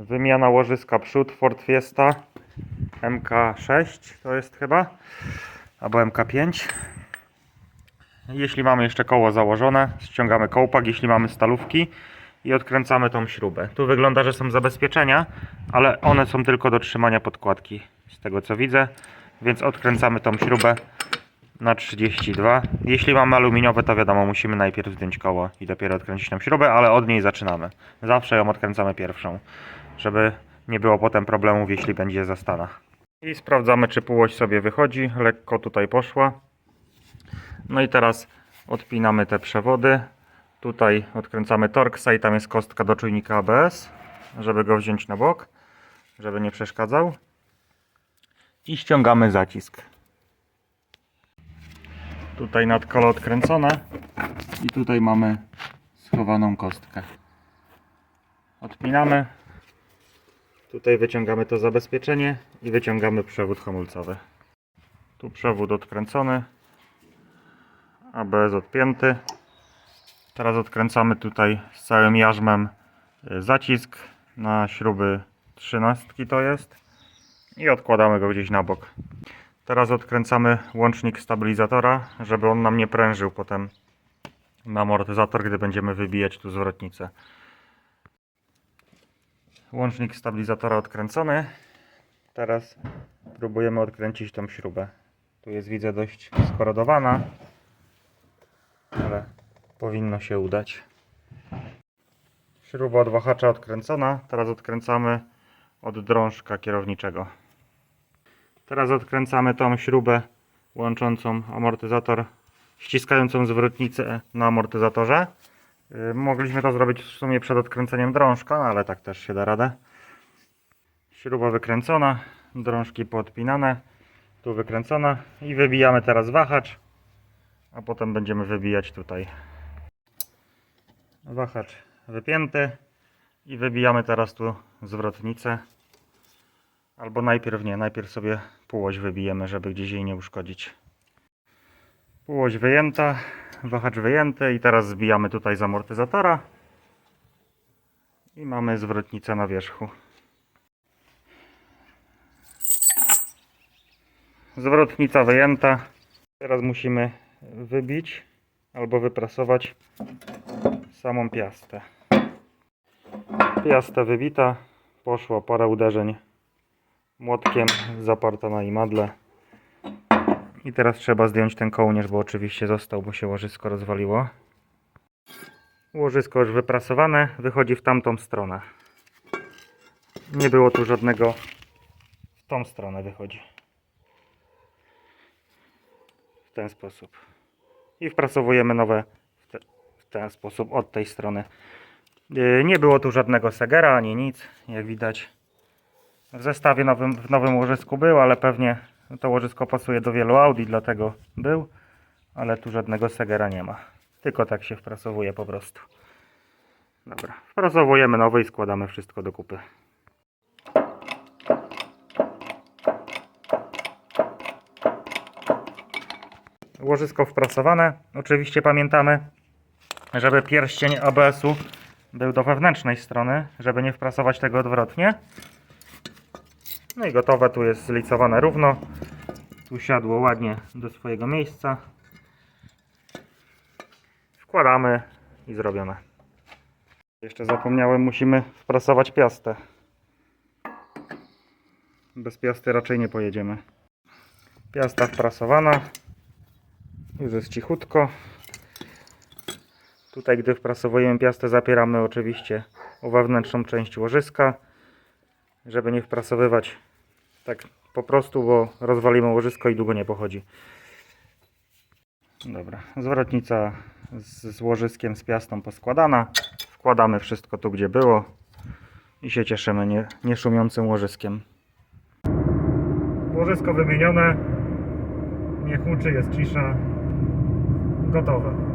Wymiana łożyska przód Ford Fiesta MK6 to jest chyba, albo MK5. Jeśli mamy jeszcze koło założone, ściągamy kołpak, jeśli mamy stalówki i odkręcamy tą śrubę. Tu wygląda, że są zabezpieczenia, ale one są tylko do trzymania podkładki, z tego co widzę, więc odkręcamy tą śrubę na 32. Jeśli mamy aluminiowe, to wiadomo, musimy najpierw zdjąć koło i dopiero odkręcić tą śrubę, ale od niej zaczynamy. Zawsze ją odkręcamy pierwszą, żeby nie było potem problemów, jeśli będzie zastana. I sprawdzamy, czy półość sobie wychodzi. Lekko tutaj poszła. No i teraz odpinamy te przewody. Tutaj odkręcamy Torxa i tam jest kostka do czujnika ABS, żeby go wziąć na bok, żeby nie przeszkadzał. I ściągamy zacisk. Tutaj nadkolo odkręcone i tutaj mamy schowaną kostkę. Odpinamy. Tutaj wyciągamy to zabezpieczenie i wyciągamy przewód hamulcowy. Tu przewód odkręcony. ABS odpięty. Teraz odkręcamy tutaj z całym jarzmem y, zacisk na śruby 13 to jest i odkładamy go gdzieś na bok. Teraz odkręcamy łącznik stabilizatora, żeby on nam nie prężył potem na amortyzator, gdy będziemy wybijać tu zwrotnicę. Łącznik stabilizatora odkręcony. Teraz próbujemy odkręcić tą śrubę. Tu jest widzę dość skorodowana, ale powinno się udać. Śruba od wahacza odkręcona. Teraz odkręcamy od drążka kierowniczego. Teraz odkręcamy tą śrubę łączącą amortyzator, ściskającą zwrotnicę na amortyzatorze. Yy, Mogliśmy to zrobić w sumie przed odkręceniem drążka, no ale tak też się da radę. Śruba wykręcona, drążki poodpinane, tu wykręcona i wybijamy teraz wahacz, a potem będziemy wybijać tutaj. Wahacz wypięty i wybijamy teraz tu zwrotnicę. Albo najpierw nie, najpierw sobie półość wybijemy, żeby gdzieś jej nie uszkodzić. Półość wyjęta, wahacz wyjęty i teraz zbijamy tutaj z amortyzatora. I mamy zwrotnicę na wierzchu. Zwrotnica wyjęta. Teraz musimy wybić albo wyprasować samą piastę. Piasta wybita, poszło parę uderzeń młotkiem zaparta na imadle. I teraz trzeba zdjąć ten kołnierz, bo oczywiście został, bo się łożysko rozwaliło. Łożysko już wyprasowane, wychodzi w tamtą stronę. Nie było tu żadnego, w tą stronę wychodzi. W ten sposób. I wprasowujemy nowe w, te, w ten sposób, od tej strony. Yy, Nie było tu żadnego segera, ani nic, jak widać. W zestawie nowym, w nowym łożysku był, ale pewnie to łożysko pasuje do wielu Audi, dlatego był. Ale tu żadnego segera nie ma. Tylko tak się wprasowuje po prostu. Dobra, wprasowujemy nowy i składamy wszystko do kupy. Łożysko wprasowane. Oczywiście pamiętamy, żeby pierścień ABS-u był do wewnętrznej strony, żeby nie wprasować tego odwrotnie. No i gotowe, tu jest zlicowane równo. Tu siadło ładnie do swojego miejsca. Wkładamy i zrobione. Jeszcze zapomniałem, musimy wprasować piastę. Bez piasty raczej nie pojedziemy. Piasta wprasowana. Już jest cichutko. Tutaj, gdy wprasowujemy piastę, zapieramy oczywiście o wewnętrzną część łożyska żeby nie wprasowywać tak po prostu, bo rozwalimy łożysko i długo nie pochodzi. Dobra, zwrotnica z, z łożyskiem, z piastą poskładana. Wkładamy wszystko tu, gdzie było i się cieszymy nie, nie szumiącym łożyskiem. Łożysko wymienione, nie huczy, jest cisza. Gotowe.